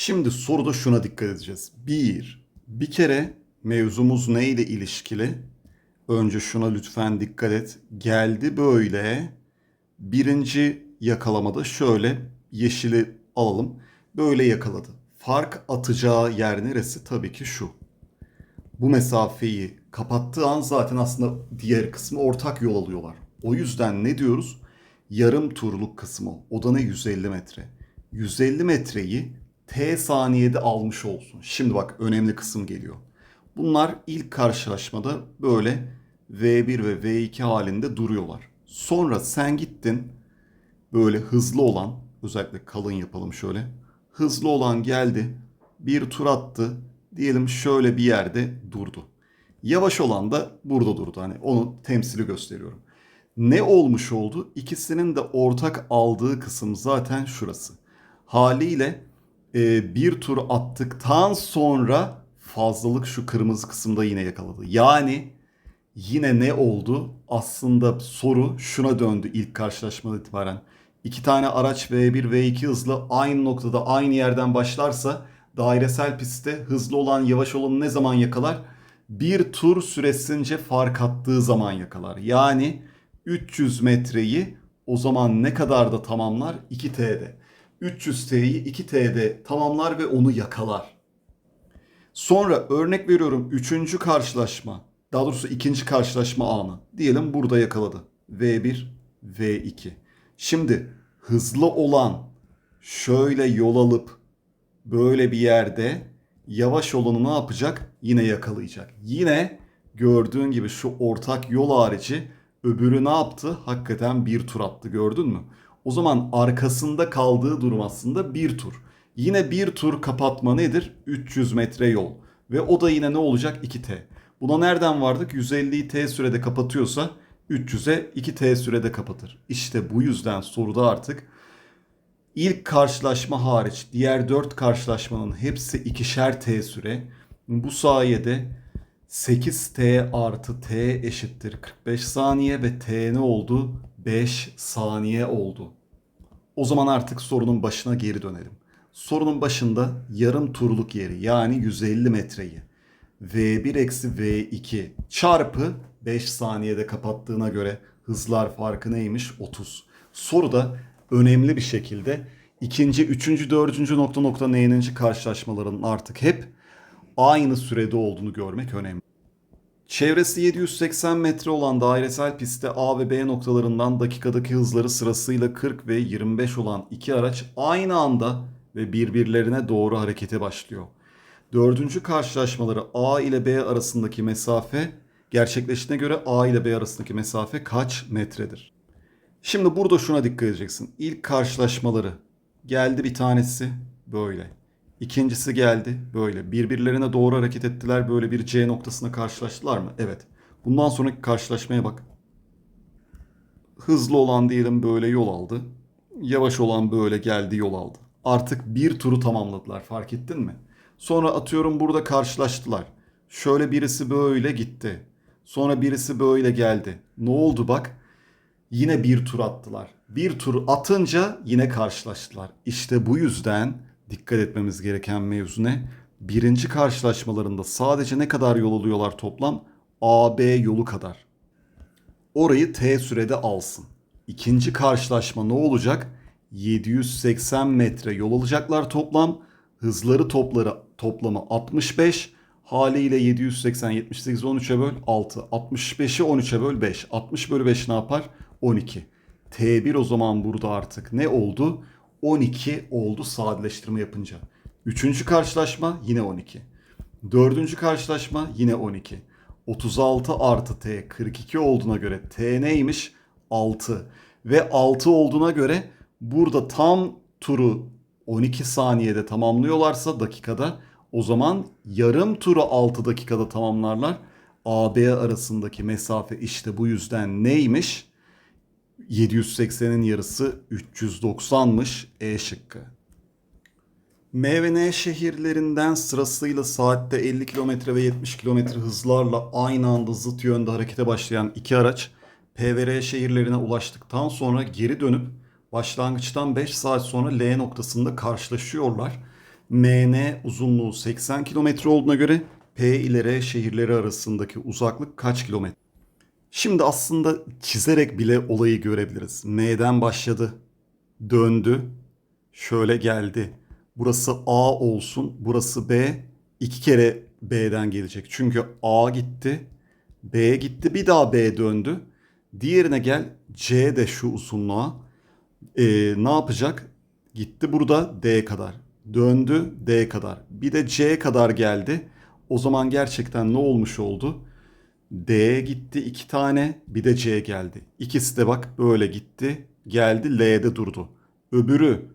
Şimdi soruda şuna dikkat edeceğiz. Bir, bir kere mevzumuz neyle ilişkili? Önce şuna lütfen dikkat et. Geldi böyle. Birinci yakalamada şöyle yeşili alalım. Böyle yakaladı. Fark atacağı yer neresi? Tabii ki şu. Bu mesafeyi kapattığı an zaten aslında diğer kısmı ortak yol alıyorlar. O yüzden ne diyoruz? Yarım turluk kısmı. O da ne? 150 metre. 150 metreyi T saniyede almış olsun. Şimdi bak önemli kısım geliyor. Bunlar ilk karşılaşmada böyle V1 ve V2 halinde duruyorlar. Sonra sen gittin böyle hızlı olan özellikle kalın yapalım şöyle. Hızlı olan geldi bir tur attı diyelim şöyle bir yerde durdu. Yavaş olan da burada durdu. Hani onu temsili gösteriyorum. Ne olmuş oldu? İkisinin de ortak aldığı kısım zaten şurası. Haliyle e, bir tur attıktan sonra fazlalık şu kırmızı kısımda yine yakaladı. Yani yine ne oldu? Aslında soru şuna döndü ilk karşılaşmadan itibaren. İki tane araç V1 V2 hızlı aynı noktada aynı yerden başlarsa dairesel pistte hızlı olan yavaş olanı ne zaman yakalar? Bir tur süresince fark attığı zaman yakalar. Yani 300 metreyi o zaman ne kadar da tamamlar? 2T'de. 300T'yi 2T'de tamamlar ve onu yakalar. Sonra örnek veriyorum 3. karşılaşma. Daha doğrusu ikinci karşılaşma anı. Diyelim burada yakaladı. V1, V2. Şimdi hızlı olan şöyle yol alıp böyle bir yerde yavaş olanı ne yapacak? Yine yakalayacak. Yine gördüğün gibi şu ortak yol harici öbürü ne yaptı? Hakikaten bir tur attı gördün mü? O zaman arkasında kaldığı durum aslında bir tur. Yine bir tur kapatma nedir? 300 metre yol. Ve o da yine ne olacak? 2T. Buna nereden vardık? 150'yi T sürede kapatıyorsa 300'e 2T sürede kapatır. İşte bu yüzden soruda artık ilk karşılaşma hariç diğer 4 karşılaşmanın hepsi ikişer T süre. Bu sayede 8T artı T eşittir 45 saniye ve T ne oldu? 5 saniye oldu. O zaman artık sorunun başına geri dönelim. Sorunun başında yarım turluk yeri yani 150 metreyi V1 eksi V2 çarpı 5 saniyede kapattığına göre hızlar farkı neymiş? 30. Soruda önemli bir şekilde ikinci, üçüncü, dördüncü nokta nokta n'ninci karşılaşmaların artık hep aynı sürede olduğunu görmek önemli. Çevresi 780 metre olan dairesel pistte A ve B noktalarından dakikadaki hızları sırasıyla 40 ve 25 olan iki araç aynı anda ve birbirlerine doğru harekete başlıyor. Dördüncü karşılaşmaları A ile B arasındaki mesafe gerçekleştiğine göre A ile B arasındaki mesafe kaç metredir? Şimdi burada şuna dikkat edeceksin. İlk karşılaşmaları geldi bir tanesi böyle. İkincisi geldi böyle. Birbirlerine doğru hareket ettiler. Böyle bir C noktasına karşılaştılar mı? Evet. Bundan sonraki karşılaşmaya bak. Hızlı olan diyelim böyle yol aldı. Yavaş olan böyle geldi yol aldı. Artık bir turu tamamladılar. Fark ettin mi? Sonra atıyorum burada karşılaştılar. Şöyle birisi böyle gitti. Sonra birisi böyle geldi. Ne oldu bak? Yine bir tur attılar. Bir tur atınca yine karşılaştılar. İşte bu yüzden dikkat etmemiz gereken mevzu ne? Birinci karşılaşmalarında sadece ne kadar yol alıyorlar toplam? AB yolu kadar. Orayı T sürede alsın. İkinci karşılaşma ne olacak? 780 metre yol alacaklar toplam. Hızları topları toplamı 65. Haliyle 780 78 13'e böl 6. 65'i 13'e böl 5. 60 bölü 5 ne yapar? 12. T1 o zaman burada artık ne oldu? 12 oldu sadeleştirme yapınca. Üçüncü karşılaşma yine 12. Dördüncü karşılaşma yine 12. 36 artı T 42 olduğuna göre T neymiş? 6. Ve 6 olduğuna göre burada tam turu 12 saniyede tamamlıyorlarsa dakikada o zaman yarım turu 6 dakikada tamamlarlar. AB arasındaki mesafe işte bu yüzden neymiş? 780'in yarısı 390'mış E şıkkı. M ve N şehirlerinden sırasıyla saatte 50 km ve 70 km hızlarla aynı anda zıt yönde harekete başlayan iki araç P ve R şehirlerine ulaştıktan sonra geri dönüp başlangıçtan 5 saat sonra L noktasında karşılaşıyorlar. MN uzunluğu 80 kilometre olduğuna göre P ile R şehirleri arasındaki uzaklık kaç kilometre? Şimdi aslında çizerek bile olayı görebiliriz. M'den başladı, döndü, şöyle geldi. Burası A olsun, burası B. İki kere B'den gelecek. Çünkü A gitti, B gitti, bir daha B döndü. Diğerine gel, C de şu uzunluğa. Ee, ne yapacak? Gitti burada D kadar. Döndü D kadar. Bir de C kadar geldi. O zaman gerçekten ne olmuş oldu? D gitti iki tane bir de C geldi. İkisi de bak böyle gitti geldi L'de durdu. Öbürü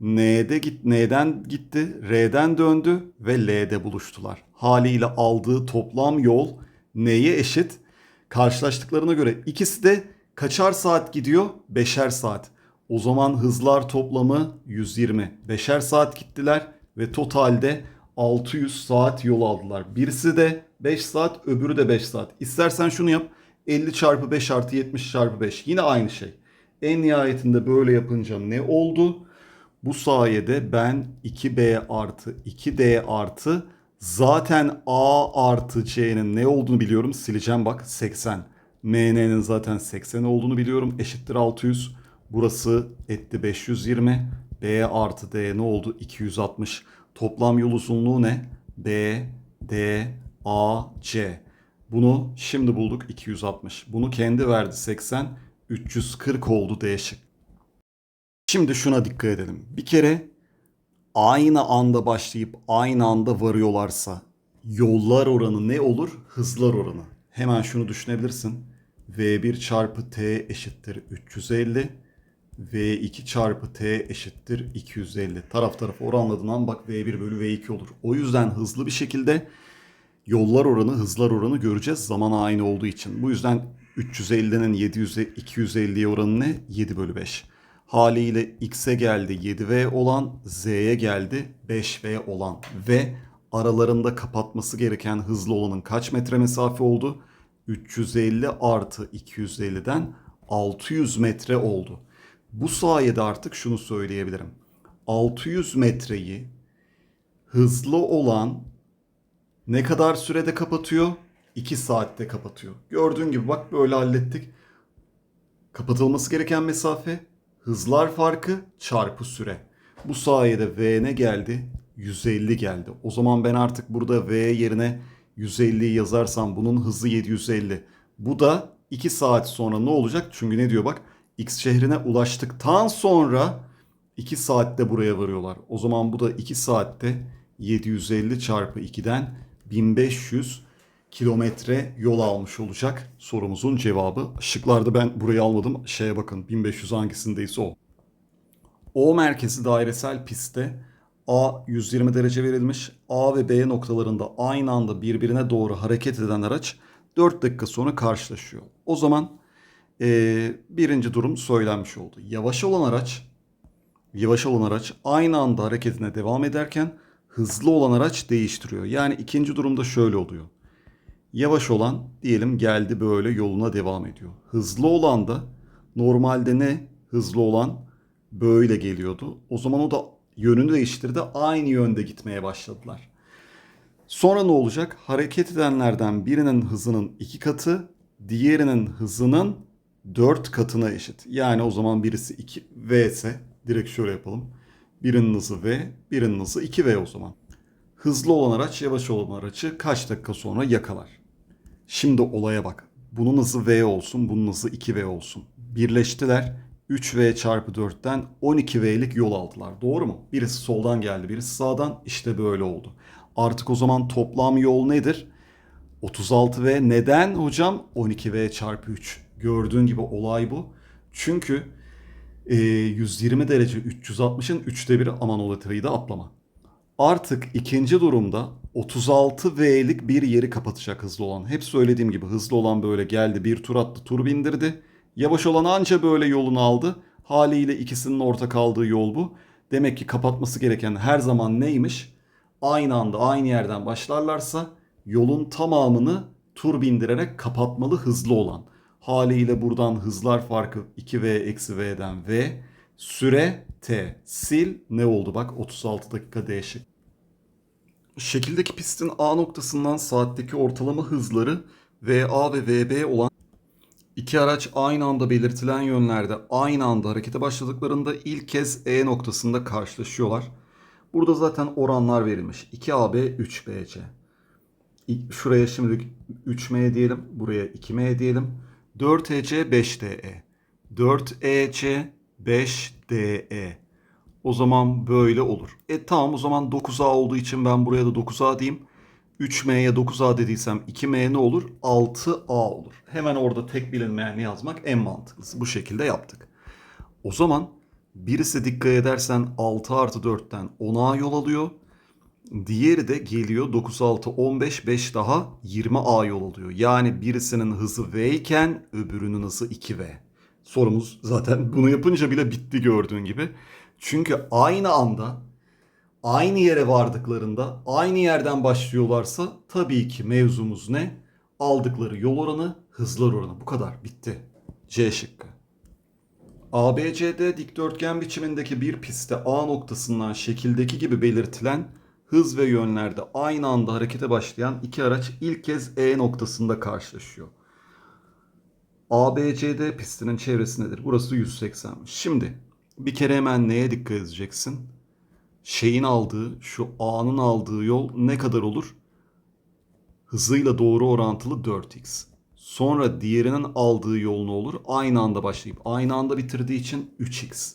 N'de git N'den gitti R'den döndü ve L'de buluştular. Haliyle aldığı toplam yol neye eşit? Karşılaştıklarına göre ikisi de kaçar saat gidiyor? Beşer saat. O zaman hızlar toplamı 120. Beşer saat gittiler ve totalde 600 saat yol aldılar. Birisi de 5 saat, öbürü de 5 saat. İstersen şunu yap. 50 çarpı 5 artı 70 çarpı 5. Yine aynı şey. En nihayetinde böyle yapınca ne oldu? Bu sayede ben 2B artı 2D artı zaten A artı C'nin ne olduğunu biliyorum. Sileceğim bak 80. MN'nin zaten 80 olduğunu biliyorum. Eşittir 600. Burası etti 520. B artı D ne oldu? 260. Toplam yol uzunluğu ne? B, D, A, C. Bunu şimdi bulduk 260. Bunu kendi verdi 80. 340 oldu D şık. Şimdi şuna dikkat edelim. Bir kere aynı anda başlayıp aynı anda varıyorlarsa yollar oranı ne olur? Hızlar oranı. Hemen şunu düşünebilirsin. V1 çarpı T eşittir 350. V2 çarpı T eşittir 250. Taraf tarafa oranladığın an bak V1 bölü V2 olur. O yüzden hızlı bir şekilde yollar oranı, hızlar oranı göreceğiz zaman aynı olduğu için. Bu yüzden 350'nin 700'e 250'ye oranı ne? 7 bölü 5. Haliyle x'e geldi 7v olan, z'ye geldi 5v olan ve aralarında kapatması gereken hızlı olanın kaç metre mesafe oldu? 350 artı 250'den 600 metre oldu. Bu sayede artık şunu söyleyebilirim. 600 metreyi hızlı olan ne kadar sürede kapatıyor? 2 saatte kapatıyor. Gördüğün gibi bak böyle hallettik. Kapatılması gereken mesafe hızlar farkı çarpı süre. Bu sayede V ne geldi? 150 geldi. O zaman ben artık burada V yerine 150'yi yazarsam bunun hızı 750. Bu da 2 saat sonra ne olacak? Çünkü ne diyor bak X şehrine ulaştıktan sonra 2 saatte buraya varıyorlar. O zaman bu da 2 saatte 750 çarpı 2'den 1500 kilometre yol almış olacak sorumuzun cevabı. Şıklarda ben burayı almadım. Şeye bakın 1500 hangisindeyse o. O merkezi dairesel pistte A 120 derece verilmiş. A ve B noktalarında aynı anda birbirine doğru hareket eden araç 4 dakika sonra karşılaşıyor. O zaman e, birinci durum söylenmiş oldu. Yavaş olan araç yavaş olan araç aynı anda hareketine devam ederken hızlı olan araç değiştiriyor. Yani ikinci durumda şöyle oluyor. Yavaş olan diyelim geldi böyle yoluna devam ediyor. Hızlı olan da normalde ne? Hızlı olan böyle geliyordu. O zaman o da yönünü değiştirdi. Aynı yönde gitmeye başladılar. Sonra ne olacak? Hareket edenlerden birinin hızının iki katı, diğerinin hızının dört katına eşit. Yani o zaman birisi 2 V ise direkt şöyle yapalım. Birinin hızı V, birinin hızı 2V o zaman. Hızlı olan araç yavaş olan aracı kaç dakika sonra yakalar? Şimdi olaya bak. Bunun hızı V olsun, bunun hızı 2V olsun. Birleştiler. 3V çarpı 4'ten 12V'lik yol aldılar. Doğru mu? Birisi soldan geldi, birisi sağdan. İşte böyle oldu. Artık o zaman toplam yol nedir? 36V neden hocam? 12V çarpı 3. Gördüğün gibi olay bu. Çünkü e, 120 derece 360'ın 3'te biri aman o letreyi de atlama. Artık ikinci durumda 36V'lik bir yeri kapatacak hızlı olan. Hep söylediğim gibi hızlı olan böyle geldi bir tur attı tur bindirdi. Yavaş olan anca böyle yolunu aldı. Haliyle ikisinin orta kaldığı yol bu. Demek ki kapatması gereken her zaman neymiş? Aynı anda aynı yerden başlarlarsa yolun tamamını tur bindirerek kapatmalı hızlı olan. Haliyle buradan hızlar farkı 2V eksi V'den V. Süre T. Sil ne oldu bak 36 dakika D şık. Şekildeki pistin A noktasından saatteki ortalama hızları VA ve VB olan iki araç aynı anda belirtilen yönlerde aynı anda harekete başladıklarında ilk kez E noktasında karşılaşıyorlar. Burada zaten oranlar verilmiş. 2AB 3BC. İ- Şuraya şimdi 3M diyelim. Buraya 2M diyelim. 4EC 5DE. 4EC 5DE. O zaman böyle olur. E tamam o zaman 9A olduğu için ben buraya da 9A diyeyim. 3M'ye 9A dediysem 2M ne olur? 6A olur. Hemen orada tek bilinmeyenli yazmak en mantıklısı. Bu şekilde yaptık. O zaman birisi dikkat edersen 6 artı 4'ten 10A yol alıyor. Diğeri de geliyor 9 6 15 5 daha 20A yol alıyor. Yani birisinin hızı V iken öbürünün hızı 2V. Sorumuz zaten bunu yapınca bile bitti gördüğün gibi. Çünkü aynı anda aynı yere vardıklarında aynı yerden başlıyorlarsa tabii ki mevzumuz ne? Aldıkları yol oranı, hızlar oranı. Bu kadar bitti. C şıkkı. ABCD dikdörtgen biçimindeki bir pistte A noktasından şekildeki gibi belirtilen hız ve yönlerde aynı anda harekete başlayan iki araç ilk kez E noktasında karşılaşıyor. ABCD pistinin çevresi nedir? Burası 180. Şimdi bir kere hemen neye dikkat edeceksin? Şeyin aldığı, şu A'nın aldığı yol ne kadar olur? Hızıyla doğru orantılı 4x. Sonra diğerinin aldığı yol ne olur? Aynı anda başlayıp aynı anda bitirdiği için 3x.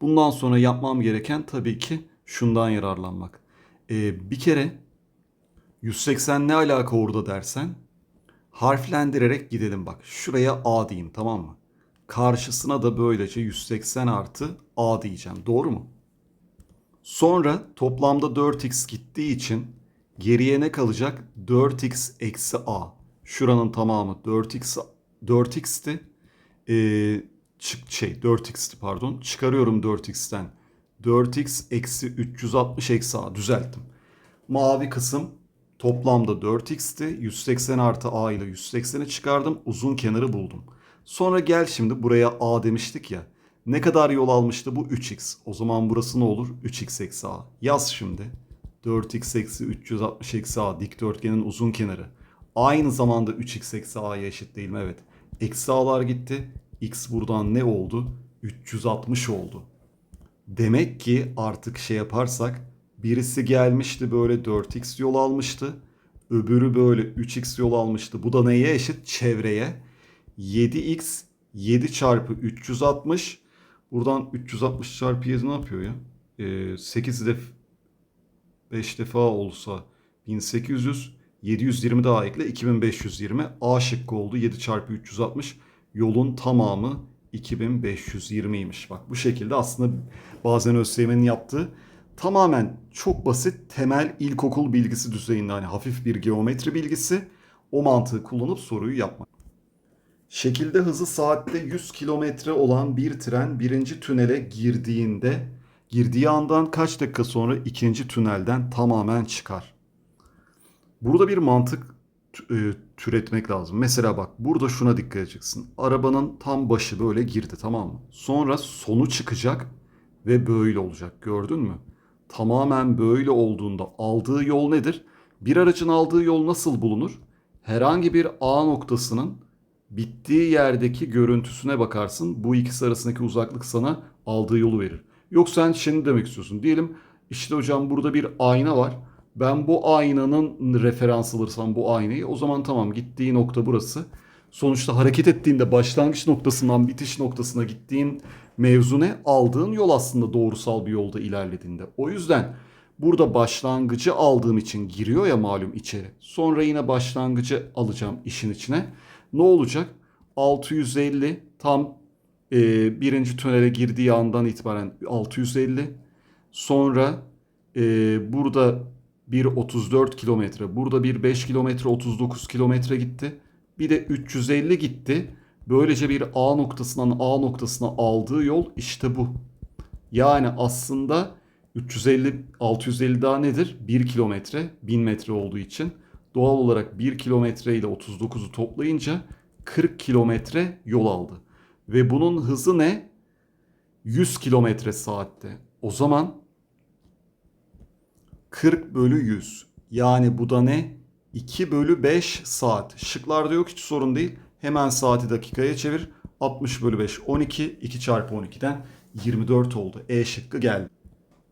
Bundan sonra yapmam gereken tabii ki şundan yararlanmak. Ee, bir kere 180 ne alaka orada dersen harflendirerek gidelim bak. Şuraya A diyeyim tamam mı? Karşısına da böylece 180 artı A diyeceğim. Doğru mu? Sonra toplamda 4x gittiği için geriye ne kalacak? 4x eksi a. Şuranın tamamı 4x 4x'ti. Ee, çık şey 4x'ti pardon. Çıkarıyorum 4x'ten. 4x eksi 360 eksi a düzelttim. Mavi kısım toplamda 4x'ti. 180 artı a ile 180'i çıkardım. Uzun kenarı buldum. Sonra gel şimdi buraya a demiştik ya. Ne kadar yol almıştı bu? 3x. O zaman burası ne olur? 3x eksi a. Yaz şimdi. 4x eksi 360 eksi a dikdörtgenin uzun kenarı. Aynı zamanda 3x eksi a'ya eşit değil mi? Evet. Eksi a'lar gitti. x buradan ne oldu? 360 oldu. Demek ki artık şey yaparsak birisi gelmişti böyle 4x yol almıştı. Öbürü böyle 3x yol almıştı. Bu da neye eşit? Çevreye. 7x 7 çarpı 360. Buradan 360 çarpı 7 ne yapıyor ya? Ee, 8 def 5 defa olsa 1800 720 daha ekle 2520 A şıkkı oldu 7 çarpı 360 yolun tamamı 2520'ymiş. Bak bu şekilde aslında bazen ÖSYM'nin yaptığı tamamen çok basit temel ilkokul bilgisi düzeyinde hani hafif bir geometri bilgisi o mantığı kullanıp soruyu yapmak. Şekilde hızı saatte 100 kilometre olan bir tren birinci tünele girdiğinde girdiği andan kaç dakika sonra ikinci tünelden tamamen çıkar? Burada bir mantık türetmek lazım. Mesela bak burada şuna dikkat edeceksin. Arabanın tam başı böyle girdi tamam mı? Sonra sonu çıkacak ve böyle olacak. Gördün mü? Tamamen böyle olduğunda aldığı yol nedir? Bir aracın aldığı yol nasıl bulunur? Herhangi bir A noktasının bittiği yerdeki görüntüsüne bakarsın. Bu ikisi arasındaki uzaklık sana aldığı yolu verir. Yok sen şimdi demek istiyorsun. Diyelim işte hocam burada bir ayna var. Ben bu aynanın referans alırsam bu aynayı o zaman tamam gittiği nokta burası. Sonuçta hareket ettiğinde başlangıç noktasından bitiş noktasına gittiğin mevzu ne? Aldığın yol aslında doğrusal bir yolda ilerlediğinde. O yüzden burada başlangıcı aldığım için giriyor ya malum içeri. Sonra yine başlangıcı alacağım işin içine. Ne olacak? 650 tam e, birinci tünele girdiği andan itibaren 650. Sonra e, burada bir 34 kilometre, burada bir 5 kilometre 39 kilometre gitti. Bir de 350 gitti. Böylece bir A noktasından A noktasına aldığı yol işte bu. Yani aslında 350 650 daha nedir? 1 kilometre 1000 metre olduğu için doğal olarak 1 kilometre ile 39'u toplayınca 40 kilometre yol aldı. Ve bunun hızı ne? 100 kilometre saatte. O zaman 40 bölü 100. Yani bu da ne? 2 bölü 5 saat. Şıklarda yok hiç sorun değil. Hemen saati dakikaya çevir. 60 bölü 5 12. 2 çarpı 12'den 24 oldu. E şıkkı geldi.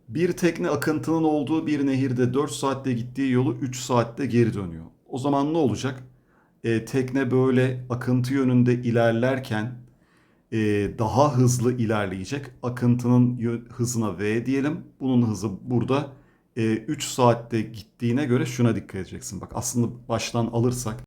Bir tekne akıntının olduğu bir nehirde 4 saatte gittiği yolu 3 saatte geri dönüyor. O zaman ne olacak? E, tekne böyle akıntı yönünde ilerlerken e, daha hızlı ilerleyecek. Akıntının hızına V diyelim. Bunun hızı burada 3 saatte gittiğine göre şuna dikkat edeceksin. Bak aslında baştan alırsak